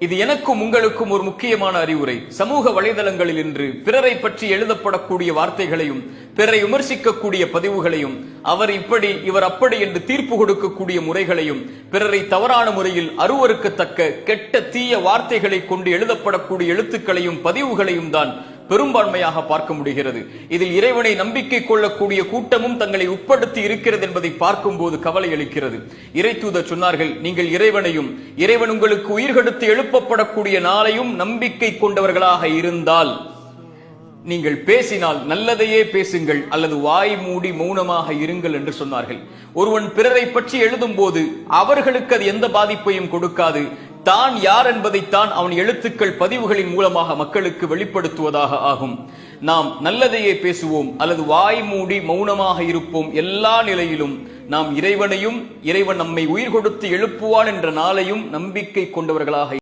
இது எனக்கும் உங்களுக்கும் ஒரு முக்கியமான அறிவுரை. சமூக வலைதளங்களில் இன்று பிறரை பற்றி எழுதப்படக்கூடிய வார்த்தைகளையும் பிறரை விமர்சிக்கக்கூடிய பதிவுகளையும் அவர் இப்படி இவர் அப்படி என்று தீர்ப்பு கொடுக்கக்கூடிய முறைகளையும் பிறரை தவறான முறையில் அருவருக்கத்தக்க கெட்ட தீய வார்த்தைகளை கொண்டு எழுதப்படக்கூடிய எழுத்துக்களையும் பதிவுகளையும் தான் பெரும்பான்மையாக பார்க்க முடிகிறது. இதில் இறைவனை நம்பிக்கை கொள்ளக்கூடிய கூட்டமும் தங்களை உட்படுத்தி இருக்கிறது என்பதை பார்க்கும்போது கவலை அளிக்கிறது. இறை தூதர் சொன்னார்கள் நீங்கள் இறைவனையும் இறைவன் உங்களுக்கு உயிர்கெடுத்து எழுப்பப்படக்கூடிய நாளையும் நம்பிக்கை கொண்டவர்களாக இருந்தால் நீங்கள் பேசினால் நல்லதையே பேசுங்கள் அல்லது வாய் மூடி மௌனமாக இருங்கள் என்று சொன்னார்கள். ஒருவன் பிறரை பற்றி எழுதும் போது அவர்களுக்கு அது எந்த பாதிப்பையும் கொடுக்காது. தான் யார் என்பதைத்தான் அவன் எழுத்துக்கள் பதிவுகளின் மூலமாக மக்களுக்கு வெளிப்படுத்துவதாக ஆகும். நாம் நல்லதையே பேசுவோம் அல்லது வாய் மூடி மௌனமாக இருப்போம் எல்லா நிலையிலும். நாம் இறைவனையும் இறைவன் நம்மை உயிர் கொடுத்து எழுப்புவான் என்ற நாளையும் நம்பிக்கை கொண்டவர்களாக